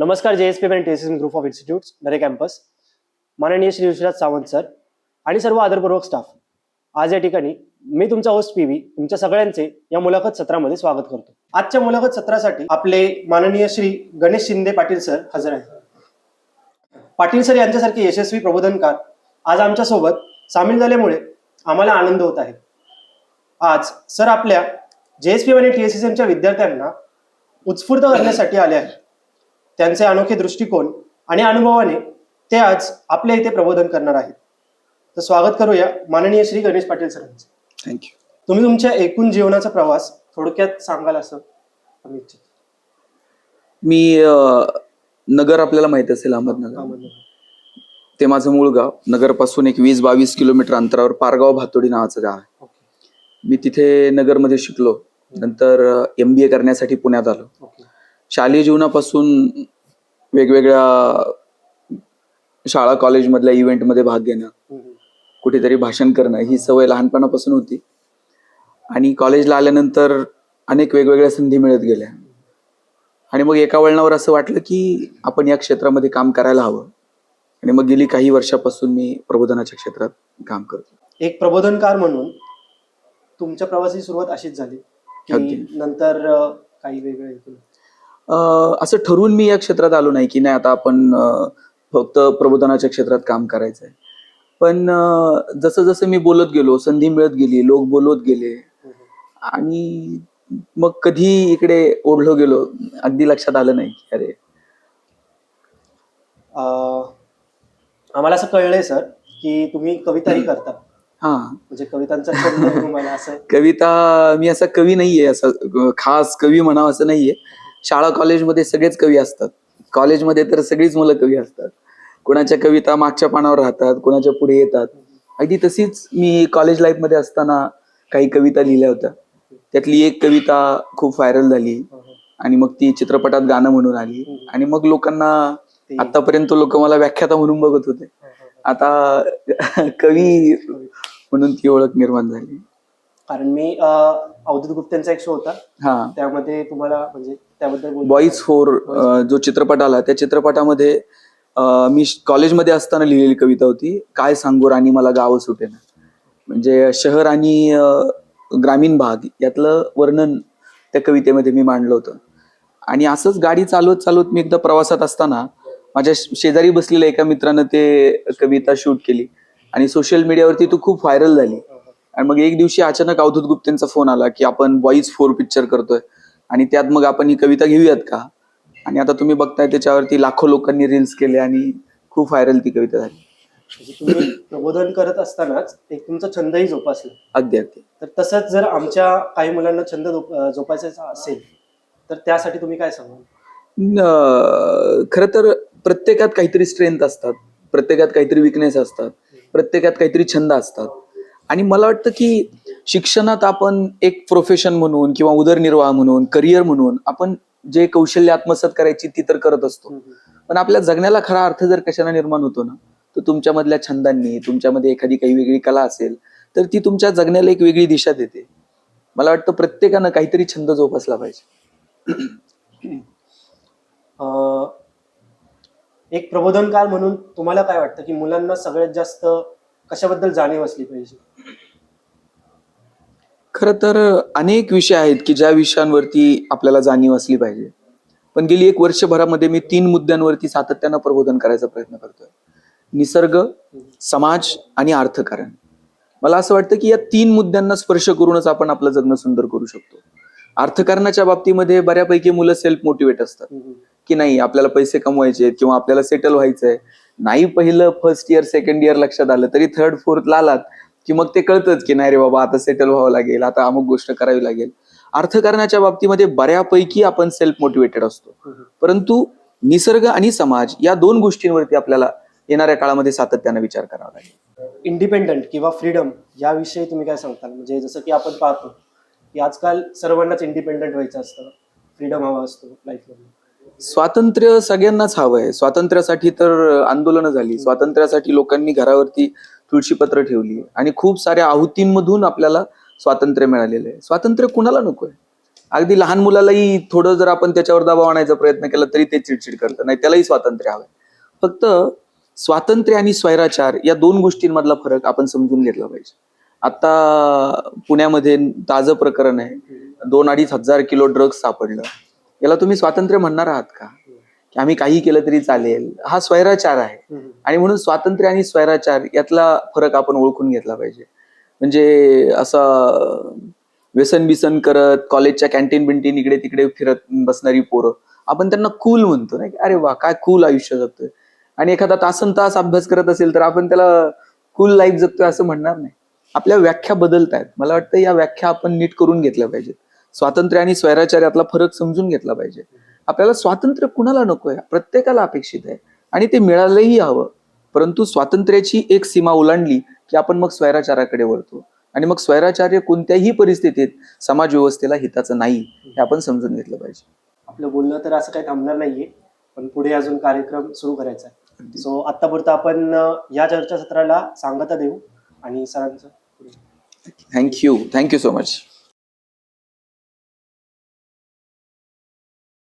नमस्कार J S P N टेसिस group of institutes Narhe campus माननीय Shri Rishiraj Sawant sir आणि सर्व आदरपूर्वक स्टाफ आज या ठिकाणी मी तुमचा होस्ट पी व्ही तुमच्या सगळ्यांचे या मुलाखत सत्रामध्ये स्वागत करतो. आजच्या मुलाखत सत्रासाठी आपले माननीय श्री गणेश शिंदे पाटील सर हजर आहेत. पाटील सर यांच्यासारखे यशस्वी प्रबोधनकार आज आमच्यासोबत सामील झाल्यामुळे आम्हाला आनंद होत आहे. आज सर आपल्या जे एस पी आणि टी एस एस एमच्या विद्यार्थ्यांना उत्स्फूर्त करण्यासाठी आले आहेत. त्यांचे अनोखे दृष्टिकोन आणि अनुभवाने ते आज आपल्या इथे प्रबोधन करणार आहेत. तर स्वागत करूया माननीय श्री गणेश पाटील सरांचे. थँक्यू तुम्ही तुमच्या एकूण जीवनाचा प्रवास थोडक्यात सांगाल असं. मी नगर आपल्याला माहीत असेल अहमदनगर. ते माझं मूळ गाव. नगरपासून एक वीस बावीस किलोमीटर अंतरावर पारगाव भातोडी नावाचं गाव आहे. मी तिथे नगरमध्ये शिकलो. नंतर एम बी ए करण्यासाठी पुण्यात आलो. शालेय जीवनापासून वेगवेगळ्या शाळा कॉलेजमधल्या इव्हेंटमध्ये भाग घेणं. कुठेतरी भाषण करणं ही सवय लहानपणापासून होती आणि कॉलेजला आल्यानंतर अनेक वेगवेगळ्या संधी मिळत गेल्या आणि मग एका वळणावर असं वाटलं की आपण या क्षेत्रामध्ये काम करायला हवं आणि मग गेली काही वर्षापासून मी प्रबोधनाच्या क्षेत्रात काम करतो एक प्रबोधनकार म्हणून तुमच्या प्रवासाची सुरुवात अशीच झाली. नंतर काही वेगळं असं ठरवून मी या क्षेत्रात आलो नाही की नाही आता आपण फक्त प्रबोधनाच्या क्षेत्रात काम करायचं आहे पण जसं जसं मी बोलत गेलो संधी मिळत गेली लोक बोलत गेले आणि मग कधी इकडे ओढलो गेलो अगदी लक्षात आलं नाही की अरे. आम्हाला असं कळलंय सर की तुम्ही कविताही करता. हा. म्हणजे कवितांचा असं कविता मी असा कवी नाहीये असं खास कवी म्हणावं असं नाहीये. शाळा कॉलेजमध्ये सगळेच कवी असतात. कॉलेजमध्ये तर सगळीच मुलं कवी असतात. कोणाच्या कविता मागच्या पानावर राहतात कोणाच्या पुढे येतात. अगदी तशीच मी कॉलेज लाईफमध्ये असताना काही कविता लिहिल्या होत्या. त्यातली एक कविता खूप व्हायरल झाली आणि मग ती चित्रपटात गाणं म्हणून आली. आणि मग लोकांना आतापर्यंत लोक मला व्याख्याता म्हणून बघत होते. आता कवी म्हणून ती ओळख निर्माण झाली. कारण मी अवधूत गुप्तेंचा एक शो होता. हा. त्यामध्ये तुम्हाला म्हणजे त्याबद्दल. बॉईज फोर जो चित्रपट आला त्या चित्रपटामध्ये मी कॉलेजमध्ये असताना लिहिलेली कविता होती काय सांगू राणी मला गाव सुटेना म्हणजे शहर आणि ग्रामीण भाग यातलं वर्णन त्या कवितेमध्ये मी मांडलं होतं. आणि असंच गाडी चालवत चालवत मी एकदा प्रवासात असताना माझ्या शेजारी बसलेल्या एका मित्रानं ते कविता शूट केली. आणि सोशल मीडियावरती ती खूप व्हायरल झाली. आणि मग एक दिवशी अचानक अवधूत गुप्तेंचा फोन आला की आपण बॉईज फोर पिक्चर करतोय. आणि त्यात मग आपण ही कविता घेऊयात का? आणि आता तुम्ही बघताय त्याच्यावरती लाखो लोकांनी रील्स केले आणि खूप व्हायरल ती कविता झाली. म्हणजे तुम्ही प्रबोधन करत असतानाच एक तुमचा छंदही जोपासला. अगदी अगदी. तर तसंच जर आमच्या काही मुलांना छंद जोपासायचा असेल तर त्यासाठी तुम्ही काय सांगाल? खरं तर प्रत्येकात काहीतरी स्ट्रेंथ असतात. प्रत्येकात काहीतरी विकनेस असतात. प्रत्येकात काहीतरी छंद असतात. आणि मला वाटतं की शिक्षणात आपण एक प्रोफेशन म्हणून किंवा उदरनिर्वाह म्हणून करिअर म्हणून आपण जे कौशल्य आत्मसात करायची ती तर करत असतो. पण आपल्या जगण्याला खरा अर्थ जर कशाला निर्माण होतो ना तर तुमच्यामधल्या छंदांनी तुमच्यामध्ये एखादी काही वेगळी कला असेल तर ती तुमच्या जगण्याला एक वेगळी दिशा देते. मला वाटतं प्रत्येकानं काहीतरी छंद जोपासला पाहिजे. एक प्रबोधनकार म्हणून तुम्हाला काय वाटतं की मुलांना सगळ्यात जास्त कशाबद्दल जाणीव असली पाहिजे? खरं तर अनेक विषय आहेत की ज्या विषयांवरती आपल्याला जाणीव असली पाहिजे. पण गेली एक वर्षभरामध्ये मी तीन मुद्द्यांवरती सातत्यानं प्रबोधन करायचा प्रयत्न करतोय. निसर्ग समाज आणि अर्थकारण. मला असं वाटतं की या तीन मुद्द्यांना स्पर्श करूनच आपण आपलं जगणं सुंदर करू शकतो. अर्थकारणाच्या बाबतीमध्ये बऱ्यापैकी मुलं सेल्फ मोटिवेट असतात की नाही आपल्याला पैसे कमवायचे आहेत किंवा आपल्याला सेटल व्हायचंय. नाही पहिलं फर्स्ट इयर सेकंड इयर लक्षात आलं तरी थर्ड फोर्थला आलात की मग ते कळतच की नाही रे बाबा आता सेटल व्हावं लागेल आता अमुक गोष्ट करावी लागेल. अर्थकारणाच्या बाबतीमध्ये बऱ्यापैकी आपण सेल्फ मोटिवेटेड असतो परंतु निसर्ग आणि समाज या दोन गोष्टींवरती आपल्याला येणाऱ्या काळामध्ये सातत्यानं विचार करावा लागेल. इंडिपेंडंट किंवा फ्रीडम याविषयी तुम्ही काय सांगताल? म्हणजे जसं की आपण पाहतो की आजकाल सर्वांनाच इंडिपेंडंट व्हायचं असतं. फ्रीडम हवा असतो लाईफमध्ये स्वातंत्र्य सगळ्यांनाच हवंय. स्वातंत्र्यासाठी तर आंदोलनं झाली. स्वातंत्र्यासाठी लोकांनी घरावरती तुळशीपत्र ठेवली. आणि खूप साऱ्या आहुतींमधून आपल्याला स्वातंत्र्य मिळालेलं आहे. स्वातंत्र्य कुणाला नकोय? अगदी लहान मुलालाही थोडं जर आपण त्याच्यावर दबाव आणायचा प्रयत्न केला तरी ते चिडचिड करतं. नाही त्यालाही स्वातंत्र्य हवंय. फक्त स्वातंत्र्य आणि स्वैराचार या दोन गोष्टींमधला फरक आपण समजून घेतला पाहिजे. आता पुण्यामध्ये ताजं प्रकरण आहे. दोन अडीच हजार किलो ड्रग्ज सापडलं. याला तुम्ही स्वातंत्र्य म्हणणार आहात का? की आम्ही काही केलं तरी चालेल. हा स्वैराचार आहे. आणि म्हणून स्वातंत्र्य आणि स्वैराचार यातला फरक आपण ओळखून घेतला पाहिजे. म्हणजे असं व्यसन बिसन करत कॉलेजच्या कॅन्टीन बिंटीन इकडे तिकडे फिरत बसणारी पोरं आपण त्यांना कूल म्हणतो नाही अरे वा काय कूल आयुष्य जगतोय. आणि एखादा तासन तास अभ्यास करत असेल तर आपण त्याला कूल लाईफ जगतोय असं म्हणणार नाही. आपल्या व्याख्या बदलत आहेत मला वाटतं या व्याख्या आपण नीट करून घेतल्या पाहिजेत. स्वातंत्र्य आणि स्वैराचार यातला फरक समजून घेतला पाहिजे. आपल्याला स्वातंत्र्य कुणाला नकोय प्रत्येकाला अपेक्षित आहे. आणि ते मिळालंही हवं. परंतु स्वातंत्र्याची एक सीमा ओलांडली की आपण मग स्वैराचाराकडे वळतो. आणि मग स्वैराचार्य कोणत्याही परिस्थितीत समाज व्यवस्थेला हिताचं नाही हे आपण समजून घेतलं पाहिजे. आपलं बोलणं तर असं काही थांबणार नाहीये. पण पुढे अजून कार्यक्रम सुरू करायचा आहे. सो आतापुरतं आपण या चर्चासत्राला सांगता देऊ. आणि सरांचं थँक्यू थँक्यू सो मच